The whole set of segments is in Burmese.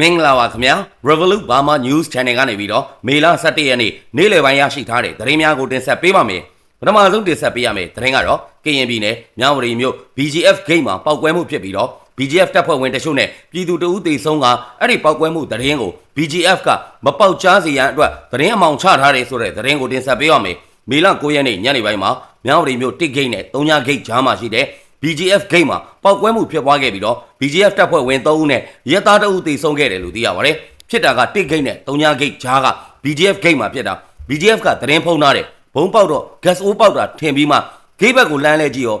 မင်္ဂလာပါခင်ဗျာ Revolut Burma News Channel ကနေပြီးတော့မေလ17ရက်နေ့နေ့လယ်ပိုင်းရရှိထားတဲ့သတင်းများကိုတင်ဆက်ပေးပါမယ်ပထမဆုံးတင်ဆက်ပေးရမယ်သတင်းကတော့ကရင်ပြည်နယ်မြဝတီမြို့ BGF Gate မှာပောက်ကွဲမှုဖြစ်ပြီးတော့ BGF တပ်ဖွဲ့ဝင်တချို့နဲ့ပြည်သူတအုပ်တေဆုံးကအဲ့ဒီပောက်ကွဲမှုသတင်းကို BGF ကမပေါက်ကြားစေရန်အတွက်သတင်းအမောင်ချထားတယ်ဆိုတဲ့သတင်းကိုတင်ဆက်ပေးရမယ်မေလ9ရက်နေ့ညနေပိုင်းမှာမြဝတီမြို့တစ်ဂိတ်နဲ့3ညဂိတ်ကြားမှာရှိတဲ့ BGF Gate မှာပောက်ကွဲမှုဖြစ်ပွားခဲ့ပြီးတော့ BGF တပ်ဖွဲ့ဝင်3ဦးနဲ့ရဲသား2ဦးသေဆုံးခဲ့တယ်လို့သိရပါတယ်။ဖြစ်တာကတစ် gate နဲ့3ည gate ကြားက BGF Gate မှာဖြစ်တာ BGF ကသတင်းဖုံးထားတယ်ဘုံပေါက်တော့ gas အိုးပေါက်တာထင်ပြီးမှ gate ဘက်ကိုလမ်းလဲကြည့်ရော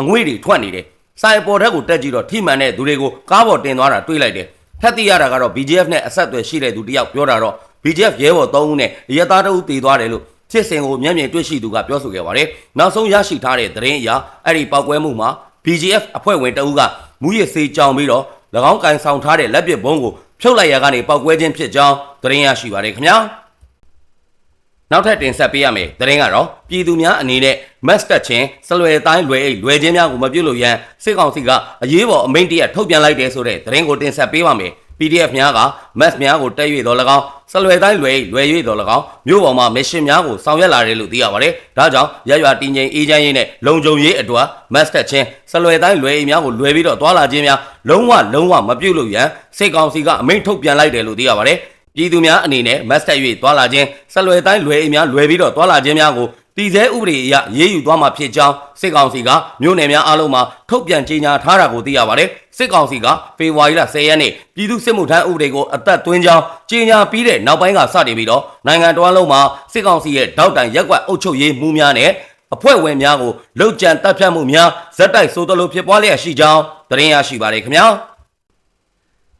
အငွေ့တွေထွက်နေတယ်။စိုင်ပေါ်ထက်ကိုတက်ကြည့်တော့ထိမှန်တဲ့သူတွေကိုကားပေါ်တင်သွားတာတွေ့လိုက်တယ်။ထပ်သိရတာကတော့ BGF နဲ့အဆက်အသွယ်ရှိတဲ့သူတယောက်ပြောတာတော့ BGF ရဲဘော်3ဦးနဲ့ရဲသား2ဦးသေသွားတယ်လို့ ဖြစ်စဉ်ကိုမျက်မြင်တွေ့ရှိသူကပြောဆိုခဲ့ပါတယ်။နောက်ဆုံးရရှိထားတဲ့သတင်းအရအဲ့ဒီပောက်ကွဲမှုမှာ BGF အဖွဲ့ဝင်တအုပ်ကမူရစ်စေးကြောင်ပြီးတော့၎င်းကန်ဆောင်ထားတဲ့လက်ပစ်ဘုံးကိုဖြုတ်လိုက်ရကနေပောက်ကွဲခြင်းဖြစ်ကြောင်းသတင်းရရှိပါတယ်ခင်ဗျာနောက်ထပ်တင်ဆက်ပေးရမယ်သတင်းကတော့ပြည်သူများအနေနဲ့မတ်တက်ချင်းစလွယ်တိုင်းလွယ်အိတ်လွယ်ချင်းများကိုမပြုတ်လို့ရန်စစ်ကောင်စီကအရေးပေါ်အမိန့်တရထုတ်ပြန်လိုက်တယ်ဆိုတဲ့သတင်းကိုတင်ဆက်ပေးပါမယ် PDF များက mass များကိုတက်၍တော်၎င်းစလွယ်တိုင်းလွယ်လွယ်၍တော်၎င်းမြို့ပေါ်မှာ mission များကိုဆောင်ရွက်လာတယ်လို့သိရပါတယ်။ဒါကြောင့်ရရွာတင်ငင်အေးချမ်းရေးနဲ့လုံခြုံရေးအတွက် mass တက်ချင်းစလွယ်တိုင်းလွယ်အိမ်များကိုလွယ်ပြီးတော့သွာလာခြင်းများလုံးဝလုံးဝမပြုတ်လို့ရန်စိတ်ကောင်စီကအမိန့်ထုတ်ပြန်လိုက်တယ်လို့သိရပါတယ်။ပြည်သူများအနေနဲ့ mass တက်၍သွာလာခြင်းစလွယ်တိုင်းလွယ်အိမ်များလွယ်ပြီးတော့သွာလာခြင်းများကို တည်ဆဲဥပဒေအရရေးယူသွားမှာဖြစ်ကြောင်းစစ်ကောင်စီကမြို့နယ်များအားလုံးမှာထုတ်ပြန်ကြေညာထားတာကိုသိရပါတယ်စစ်ကောင်စီကဖေဖော်ဝါရီလ10ရက်နေ့ပြည်သူ့စစ်မှုထမ်းဥပဒေကိုအသက်သွင်းကြောင်းကြေညာပြီးတဲ့နောက်ပိုင်းကစတင်ပြီးတော့နိုင်ငံတော်လုံးမှာစစ်ကောင်စီရဲ့တောက်တိုင်ရက်ကွက်အုပ်ချုပ်ရေးမှုများနဲ့အဖွဲ့ဝင်များကိုလုံခြံတပ်ဖြတ်မှုများဇက်တိုက်ဆိုသလိုဖြစ်ပွားလျက်ရှိကြောင်းသတင်းရရှိပါတယ်ခင်ဗျာ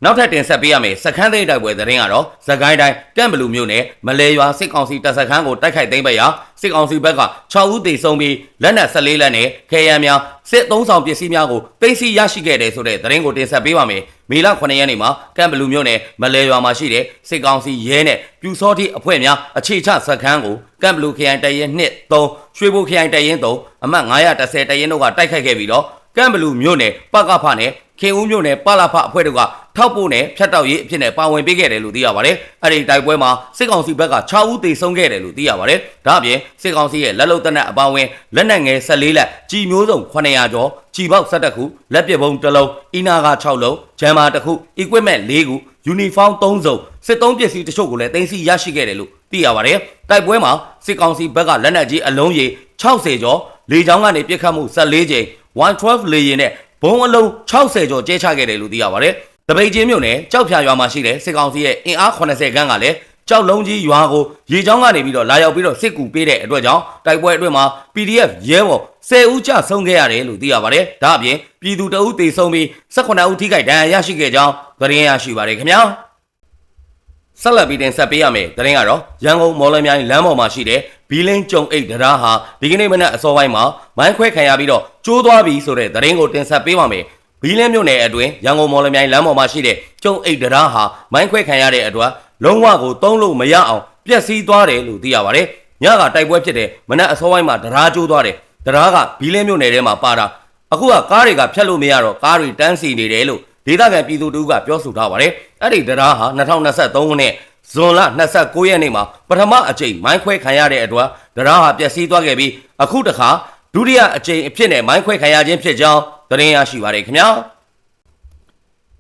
နောက်ထပ်တင်ဆက်ပေးရမယ်စခန်းသိမ်းတိုက်ပွဲသတင်းကတော့သခိုင်းတိုင်းတန့်ဘလူမြို့နယ်မလဲရွာစစ်ကောင်စီတပ်စခန်းကိုတိုက်ခိုက်သိမ်းပိုက်ရာစစ်ကောင်စီဘက်က6ဦးသေဆုံးပြီးလက်နက်14လက်နဲ့ခဲယမ်းများစစ်သုံးဆောင်ပစ္စည်းများကိုသိမ်းဆည်းရရှိခဲ့တယ်ဆိုတဲ့သတင်းကိုတင်ဆက်ပေးပါမယ်မေလ9ရက်နေ့မှာကန့်ဘလူမြို့နယ်မလဲရွာမှာရှိတဲ့စစ်ကောင်စီရဲနဲ့ပြူစောတိအဖွဲ့များအခြေချစခန်းကိုကန့်ဘလူခရိုင်တရင်2 3ရွှေဘိုခရိုင်တရင်3အမှတ်910တရင်တို့ကတိုက်ခိုက်ခဲ့ပြီးတော့ကမ်ဘလူမြို့နယ်ပကဖနဲ့ခင်ဦးမြို့နယ်ပလာဖအဖွဲ့တို့က ထောက်ပို့နဲ့ဖြတ်တောက်ရေးအဖြစ်နဲ့ပါဝင်ပေးခဲ့တယ်လို့သိရပါတယ်။အဲ့ဒီတိုက်ပွဲမှာစစ်ကောင်စီဘက်က6ဦးသေဆုံးခဲ့တယ်လို့သိရပါတယ်။ဒါအပြင်စစ်ကောင်စီရဲ့လက်လုံတနက်အပါဝင်လက်နက်ငယ်14လက်ကြီးမျိုးစုံ900ကျော်ကြီးပေါက်17ခုလက်ပစ်ဗုံး1လုံးအီနာက6လုံးဂျမ်မာ1ခု equipment 4ခုယူနီဖောင်း3စုံစစ်သုံးပစ္စည်းတချို့ကိုလည်းတင်စီရရှိခဲ့တယ်လို့သိရပါတယ်။တိုက်ပွဲမှာစစ်ကောင်စီဘက်ကလက်နက်ကြီးအလုံးကြီး60ကျော်လေကြောင်းကနေပစ်ခတ်မှု14ကြိမ်112လေရင်နဲ့ဘုံအလုံး60ကျော်ကျဲချခဲ့တယ်လို့သိရပါတယ်။ တပိတ်ချင်းမြို့နယ်ကြောက်ဖြာရွာမှာရှိတဲ့စစ်ကောင်စီရဲ့အင်အား80ခန်းကလည်းကြောက်လုံးကြီးရွာကိုရေချောင်းကနေပြီးတော့လာရောက်ပြီးတော့စစ်ကူပေးတဲ့အတွက်ကြောင့်တိုက်ပွဲအတွင်းမှာ PDF ရဲဘော်10ဦးကြဆုံးခဲ့ရတယ်လို့သိရပါတယ်။ဒါအပြင်ပြည်သူတအုပ်သေဆုံးပြီး18ဦးထိခိုက်ဒဏ်ရာရရှိခဲ့ကြောင်းသတင်းရရှိပါတယ်ခင်ဗျာ။ဆက်လက်ပြီးတင်ဆက်ပေးရမယ်။သတင်းကတော့ရန်ကုန်မော်လမြိုင်လမ်းပေါ်မှာရှိတဲ့ဘီလင်းကျုံအိတ်တရားဟာဒီကနေ့မနက်အစောပိုင်းမှာမိုင်းခွဲခံရပြီးတော့ကျိုးသွားပြီဆိုတဲ့သတင်းကိုတင်ဆက်ပေးပါမယ်။ ဘီလင်းမြို့နယ်အတွင်းရန်ကုန်မော်လမြိုင်လမ်းပေါ်မှာရှိတဲ့ကျုံအိတ်တရားဟာမိုင်းခွဲခံရတဲ့အတွက်လုံးဝကိုတုံးလို့မရအောင်ပျက်စီးသွားတယ်လို့သိရပါတယ်။ညကတိုက်ပွဲဖြစ်တဲ့မနက်အစောပိုင်းမှာတရားကျိုးသွားတယ်။တရားကဘီလင်းမြို့နယ်ထဲမှာပါတာအခုကကားတွေကဖြတ်လို့မရတော့ကားတွေတန်းစီနေတယ်လို့ဒေသခံပြည်သူတို့ကပြောဆိုထားပါတယ်။အဲ့ဒီတရားဟာ2023ခုနှစ်ဇွန်လ29ရက်နေ့မှာပထမအကြိမ်မိုင်းခွဲခံရတဲ့အတွက်တရားဟာပျက်စီးသွားခဲ့ပြီးအခုတခါ ဒုတိယအကြိမ်အဖြစ်နဲ့မိုင်းခွဲခံရခြင်းဖြစ်ကြောင်းသတင်းရရှိပါတယ်ခင်ဗျာ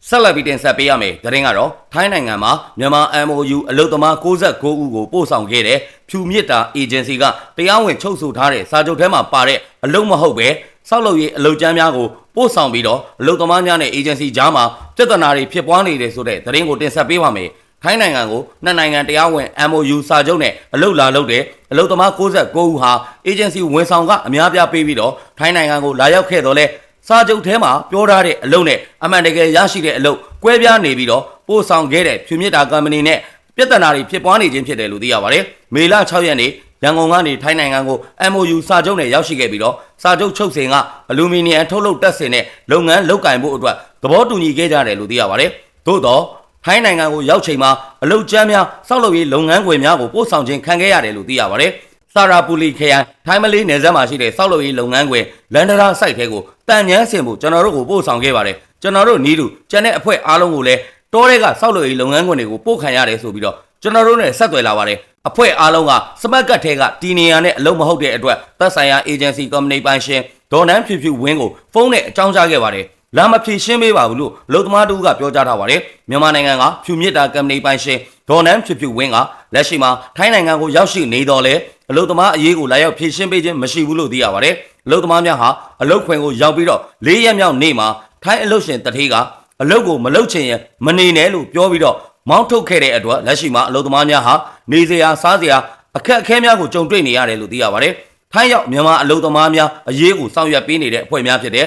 ဆက်လက်ပြီးတင်ဆက်ပေးရမယ်သတင်းကတော့ထိုင်းနိုင်ငံမှာမြန်မာ MOU အလုပ်သမား69ဦးကိုပို့ဆောင်ခဲ့တဲ့ဖြူမြစ်တာအေဂျင်စီကတရားဝင်ချုပ်ဆိုထားတဲ့စာချုပ်ထဲမှာပါတဲ့အလုပ်မဟုတ်ပဲဆောက်လုပ်ရေးအလုပ်ကျမ်းများကိုပို့ဆောင်ပြီးတော့အလုပ်သမားများနဲ့အေဂျင်စီကြားမှာပြဿနာတွေဖြစ်ပွားနေတယ်ဆိုတဲ့သတင်းကိုတင်ဆက်ပေးပါမယ်။ ထိုင်းနိုင်ငံကိုနှစ်နိုင်ငံတရားဝင် MOU စာချုပ်နဲ့အလုပ်လာလုပ်တဲ့အလုပ်သမား69ဦးဟာအေဂျင်စီဝန်ဆောင်ကအများပြားပေးပြီးတော့ထိုင်းနိုင်ငံကိုလာရောက်ခဲ့တော့လဲစာချုပ်ထဲမှာပြောထားတဲ့အလုပ်နဲ့အမှန်တကယ်ရရှိတဲ့အလုပ်ကွဲပြားနေပြီးတော့ပို့ဆောင်ခဲ့တဲ့ဖြူမြစ်တာကုမ္ပဏီနဲ့ပြဿနာတွေဖြစ်ပွားနေခြင်းဖြစ်တယ်လို့သိရပါတယ်။မေလ6ရက်နေ့ရန်ကုန်ကနေထိုင်းနိုင်ငံကို MOU စာချုပ်နဲ့ရောက်ရှိခဲ့ပြီးတော့စာချုပ်ချုပ်စဉ်ကအလူမီနီယံထုတ်လုပ်တပ်ဆင်တဲ့လုပ်ငန်းလုပ်ကင်ဖို့အတွက်သဘောတူညီခဲ့ကြတယ်လို့သိရပါတယ်။သို့တော့ ထိုင်းနိုင်ငံကိုရောက်ချိန်မှာအလုတ်ကျမ်းများစောက်လုပ်ရေးလုပ်ငန်းခွင်များကိုပို့ဆောင်ခြင်းခံခဲ့ရတယ်လို့သိရပါတယ်။စာရာပူလီခရိုင်ထိုင်းမလေးနယ်စပ်မှာရှိတဲ့စောက်လုပ်ရေးလုပ်ငန်းခွင်လန်ဒရာစိုက်ထဲကိုတန်ညန်းစင်ဖို့ကျွန်တော်တို့ကိုပို့ဆောင်ခဲ့ပါတယ်။ကျွန်တော်တို့နီးတူကျန်တဲ့အဖွဲ့အားလုံးကိုလည်းတောထဲကစောက်လို့ရေးလုပ်ငန်းခွင်တွေကိုပို့ခံရတယ်ဆိုပြီးတော့ကျွန်တော်တို့နဲ့ဆက်သွယ်လာပါတယ်အဖွဲ့အားလုံးကစမတ်ကတ်ထဲကတီနီယာနဲ့အလုံးမဟုတ်တဲ့အတွက်သက်ဆိုင်ရာ agency company ပိုင်ရှင်ဒေါ်နန်းဖြူဖြူဝင်းကိုဖုန်းနဲ့အကြောင်းကြားခဲ့ပါတယ် လာမဖြေရှင်းပေးပါဘူးလို့လုံသမားတူကပြောကြားထားပါတယ်မြန်မာနိုင်ငံကဖြူမြစ်တာ company ပိုင်ရှင်ဒေါ်နန်းဖြူဖြူဝင်းကလက်ရှိမှာထိုင်းနိုင်ငံကိုရောက်ရှိနေတော့လေအလုံသမားအရေးကိုလာရောက်ဖြေရှင်းပေးခြင်းမရှိဘူးလို့သိရပါတယ်အလုံသမားများဟာအလုတ်ခွင်ကိုရောက်ပြီးတော့၄ရက်မြောက်နေ့မှာထိုင်းအလုတ်ရှင်တထေးကအလုတ်ကိုမလုတ်ချင်ရင်မနေနဲ့လို့ပြောပြီးတော့မောင်းထုတ်ခဲ့တဲ့အတွက်လက်ရှိမှာအလုံသမားများဟာနေစရာစားစရာအခက်အခဲများကိုကြုံတွေ့နေရတယ်လို့သိရပါတယ် ထိုင်းရောက်မြန်မာအလုံသမားများအရေးကိုဆောင်ရွက်ပေးနေတဲ့အဖွဲ့များဖြစ်တဲ့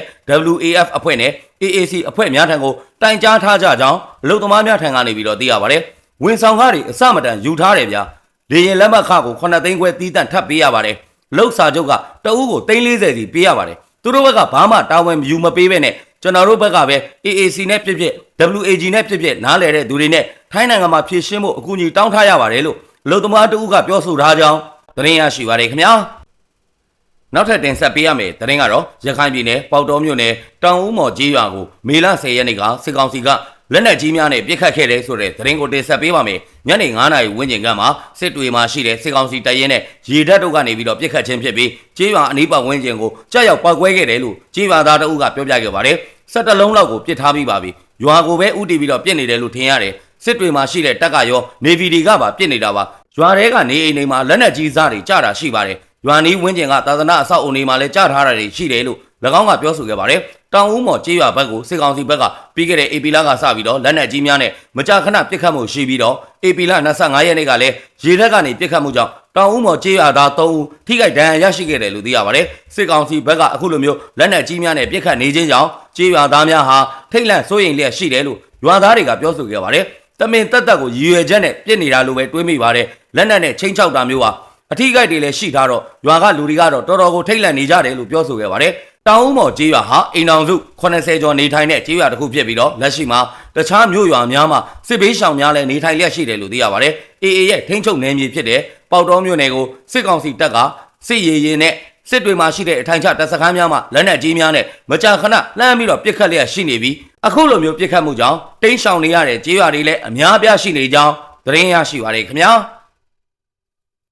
WAF အဖွဲ့နဲ့ AAC အဖွဲ့များထံကိုတိုင်ကြားထားကြကြောင်းအလုံသမားများထံကနေပြီးတော့သိရပါတယ်ဝန်ဆောင်ကားတွေအစမတန်ယူထားတယ်ဗျာလေရင်လက်မှတ်ခကို9သိန်းခွဲတီးတန့်ထပ်ပေးရပါတယ်လောက်စာချုပ်ကတအူးကို340စီပေးရပါတယ်သူတို့ဘက်ကဘာမှတာဝန်မယူမပေးပဲနဲ့ကျွန်တော်တို့ဘက်ကပဲ AAC နဲ့ဖြစ်ဖြစ် WAG နဲ့ဖြစ်ဖြစ်နားလည်တဲ့သူတွေနဲ့ထိုင်းနိုင်ငံမှာဖြည့်ရှင်းဖို့အကူအညီတောင်းထားရပါတယ်လို့လုံသမားတအူးကပြောဆိုထားကြောင်းသတင်းရရှိပါတယ်ခင်ဗျာ နောက်ထပ်တင်ဆက်ပေးရမယ်သတင်းကတော့ရခိုင်ပြည်နယ်ပေါတော်မြို့နယ်တောင်ဦးမော်ကြီးရွာကိုမေလ10ရက်နေ့ကစစ်ကောင်စီကလက်နက်ကြီးများနဲ့ပစ်ခတ်ခဲ့တယ်ဆိုတဲ့သတင်းကိုတင်ဆက်ပေးပါမယ်ညနေ9:00နာရီဝန်းကျင်ကမှစစ်တွေမှာရှိတဲ့စစ်ကောင်စီတပ်ရင်းနဲ့ရေတပ်တို့ကနေပြီးတော့ပစ်ခတ်ခြင်းဖြစ်ပြီးကြီးရွာအနီးပတ်ဝန်းကျင်ကိုကြောက်ရောက်ပောက်ကွဲခဲ့တယ်လို့ကြီးရွာသားတအုပ်ကပြောပြခဲ့ပါတယ်ဆက်တလုံးလောက်ကိုပစ်ထားပြီးပါပြီရွာကိုပဲဥတီပြီးတော့ပစ်နေတယ်လို့ထင်ရတယ်စစ်တွေမှာရှိတဲ့တပ်ကရောနေဗီဒီကပါပစ်နေတာပါရွာထဲကနေအိမ်တွေမှာလက်နက်ကြီးစားတွေကြတာရှိပါတယ် ရွာနီးဝန်းကျင်ကသာသနာအဆောက်အုံတွေမှာလည်းကြားထားတာတွေရှိတယ်လို့၎င်းကပြောဆိုခဲ့ပါတယ်။တောင်ဦးမော်ကြေးရွာဘက်ကိုစစ်ကောင်စီဘက်ကပြီးခဲ့တဲ့ AP လကစပြီးတော့လက်နက်ကြီးများနဲ့မကြာခဏပစ်ခတ်မှုရှိပြီးတော့ AP လ25ရက်နေ့ကလည်းရေတပ်ကနေပစ်ခတ်မှုကြောင့်တောင်ဦးမော်ကြေးရွာသား3ဦးထိခိုက်ဒဏ်ရာရရှိခဲ့တယ်လို့သိရပါတယ်။စစ်ကောင်စီဘက်ကအခုလိုမျိုးလက်နက်ကြီးများနဲ့ပစ်ခတ်နေခြင်းကြောင့်ကြေးရွာသားများဟာထိတ်လန့်စိုးရိမ်လျက်ရှိတယ်လို့ရွာသားတွေကပြောဆိုခဲ့ပါတယ်။တမင်တက်တက်ကိုရည်ရွယ်ချက်နဲ့ပြစ်နေတာလို့ပဲတွေးမိပါတယ်။လက်နက်နဲ့ချင်းချောက်တာမျိုးဟာ အထီးကိုက်တွေလည်းရှိထားတော့ရွာကလူတွေကတော့တော်တော်ကိုထိတ်လန့်နေကြတယ်လို့ပြောဆိုခဲ့ပါတယ်။တောင်ဦးမော်ကြေးရွာဟာအိမ်အောင်စု80ကျော်နေထိုင်တဲ့ကြေးရွာတစ်ခုဖြစ်ပြီးတော့လက်ရှိမှာတခြားမြို့ရွာများမှာစစ်ဘေးရှောင်များလည်းနေထိုင်လျက်ရှိတယ်လို့သိရပါတယ်။ AA ရဲ့ထိန်းချုပ်နယ်မြေဖြစ်တဲ့ပေါတော်မြို့နယ်ကိုစစ်ကောင်စီတပ်ကစစ်ရေးရင်နဲ့စစ်တွေမှာရှိတဲ့အထိုင်ချတပ်စခန်းများမှာလက်နက်ကြီးများနဲ့မကြာခဏလှမ်းပြီးတော့ပစ်ခတ်လျက်ရှိနေပြီးအခုလိုမျိုးပစ်ခတ်မှုကြောင့်တိန်းရှောင်နေရတဲ့ကြေးရွာတွေလည်းအများအပြားရှိနေကြောင်းသတင်းရရှိပါတယ်ခင်ဗျာ။